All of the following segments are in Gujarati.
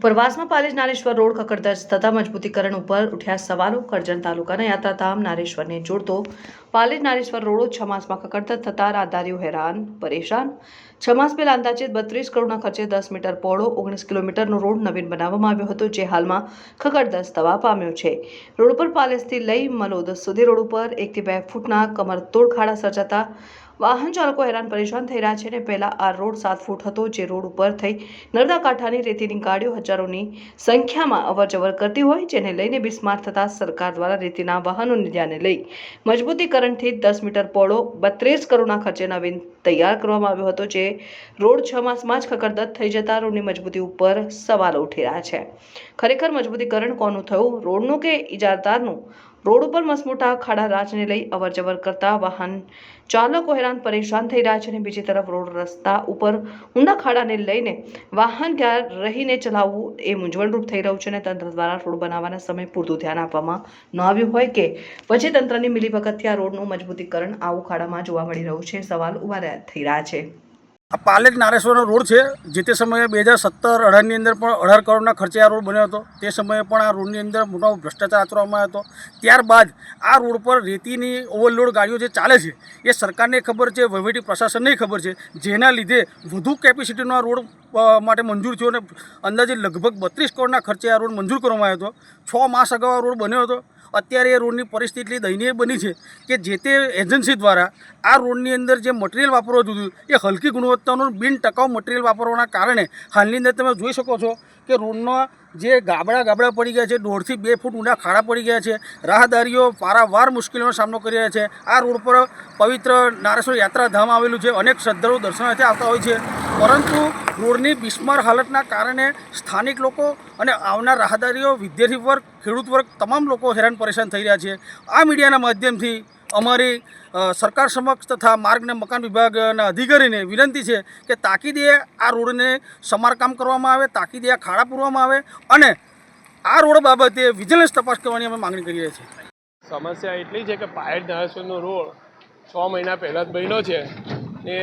ઉપરવાસમાં પાલેજ નારેશ્વર રોડ કકડધજ થતા મજબૂતીકરણ ઉપર ઉઠ્યા સવાલો કરજણ તાલુકાના યાત્રાધામ નારેશ્વરને જોડતો પાલેજ નારેશ્વર રોડો છ માસમાં કકડધજ થતા રાહદારીઓ હેરાન, પરેશાન. છ માસ પહેલા અંદાજે બત્રીસ કરોડના ખર્ચે દસ મીટર પહોળો ઓગણીસ કિલોમીટરનો રોડ નવીન બનાવવામાં આવ્યો હતો, જે હાલમાં ખકડધજ થવા પામ્યો છે. રોડ પર પાલેજથી લઈ મલોદ સુધી રોડ ઉપર એકથી બે ફૂટના કમરતોડ ખાડા સર્જાતા વાહન ચાલકો હેરાન પરેશાન થઈ રહ્યા છે અને પહેલાં આ રોડ સાત ફૂટ હતો, જે રોડ ઉપર થઈ નર્મદા કાંઠાની રેતીની ગાડીઓ હજારોની સંખ્યામાં અવરજવર કરતી હોય, જેને લઈને બિસ્માર થતા સરકાર દ્વારા રેતીના વાહનોને ધ્યાને લઈ મજબૂતીકરણથી દસ મીટર પોળો, બત્રીસ કરોડના ખર્ચે નવીન તૈયાર કરવામાં આવ્યો હતો, જે રોડ છ માસમાં જ ખકડદત થઈ જતા રોડની મજબૂતી ઉપર સવાલો ઉઠી રહ્યા છે. ખરેખર મજબૂતીકરણ કોનું થયું? રોડનું કે ઇજારદારનું રોડ ઉપર મસમોટા ખાડા રાજને લઈ અવરજવર કરતા વાહન ચાલકો હેરાન પરેશાન થઈ રહ્યા છે અને બીજી તરફ રોડ રસ્તા ઉપર ઊંડા ખાડાને લઈને વાહન ત્યાં રહીને ચલાવવું એ મૂંઝવણરૂપ થઈ રહ્યું છે અને તંત્ર દ્વારા રોડ બનાવવાના સમય પૂરતું ધ્યાન આપવામાં ન આવ્યું હોય કે પછી તંત્રની મિલીભગતથી આ રોડનું મજબૂતીકરણ આવું ખાડામાં જોવા મળી રહ્યું છે. સવાલ ઊભા થઈ રહ્યા છે. આ પાલેજ નારેશ્વરનો રોડ છે, જે તે સમયે બે હજાર સત્તર અઢારની અંદર પણ અઢાર કરોડના ખર્ચે આ રોડ બન્યો હતો. તે સમયે પણ આ રોડની અંદર મોટો ભ્રષ્ટાચાર આચરવામાં હતો. ત્યારબાદ આ રોડ પર રેતીની ઓવરલોડ ગાડીઓ જે ચાલે છે, એ સરકારને ખબર છે, વહીવટી પ્રશાસનને ખબર છે, જેના લીધે વધુ કેપેસિટીનો આ રોડ માટે મંજૂર થયો અને અંદાજે લગભગ બત્રીસ કરોડના ખર્ચે આ રોડ મંજૂર કરવામાં આવ્યો હતો. છ માસ અગાઉ આ રોડ બન્યો હતો. અત્યારે એ રોડની પરિસ્થિતિ એટલી દયનીય બની છે કે જે તે એજન્સી દ્વારા આ રોડની અંદર જે મટીરિયલ વાપરવું હતું, એ હલકી ગુણવત્તાનું બિન ટકાઉ મટીરિયલ વાપરવાના કારણે હાલની અંદર તમે જોઈ શકો છો કે રોડના જે ગાબડા ગાબડા પડી ગયા છે, દોઢથી બે ફૂટ ઊંડા ખાડા પડી ગયા છે, રાહદારીઓ પારાવાર મુશ્કેલીનો સામનો કરી રહ્યા છે. આ રોડ પર પવિત્ર નારેશ્વર યાત્રાધામ આવેલું છે, અનેક શ્રદ્ધાળુ દર્શનાર્થે આવતા હોય છે. પરંતુ રોડની બિસ્માર હાલતના કારણે સ્થાનિક લોકો અને આવનાર રાહદારીઓ, વિદ્યાર્થી વર્ગ, ખેડૂત વર્ગ તમામ લોકો હેરાન પરેશાન થઈ રહ્યા છે. આ મીડિયાના માધ્યમથી અમારી સરકાર સમક્ષ તથા માર્ગ ને મકાન વિભાગના અધિકારીને વિનંતી છે કે તાકીદે આ રોડને સમારકામ કરવામાં આવે, તાકીદે આ ખાડા પૂરવામાં આવે અને આ રોડ બાબતે વિજિલન્સ તપાસ કરવાની અમે માંગણી કરી રહ્યા છીએ. સમસ્યા એટલી છે કે પાયડ ધારાસરનો રોડ છ મહિના પહેલાં જ બન્યો છે ને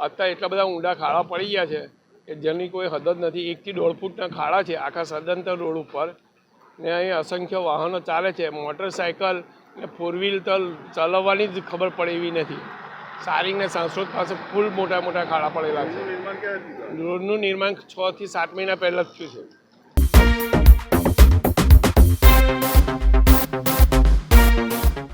અત્યારે એટલા બધા ઊંડા ખાડા પડી ગયા છે કે જેની કોઈ હદ જ નથી. એકથી દોઢ ફૂટના ખાડા છે આખા સદંતર રોડ ઉપર. ને અહીં અસંખ્ય વાહનો ચાલે છે. મોટરસાયકલ ને ફોર વ્હીલ તો ચલાવવાની જ ખબર પડે એવી નથી. સારીંગ ને સાંસોદ પાસે ફૂલ મોટા મોટા ખાડા પડેલા છે. રોડનું નિર્માણ છ થી સાત મહિના પહેલાં જ થયું છે.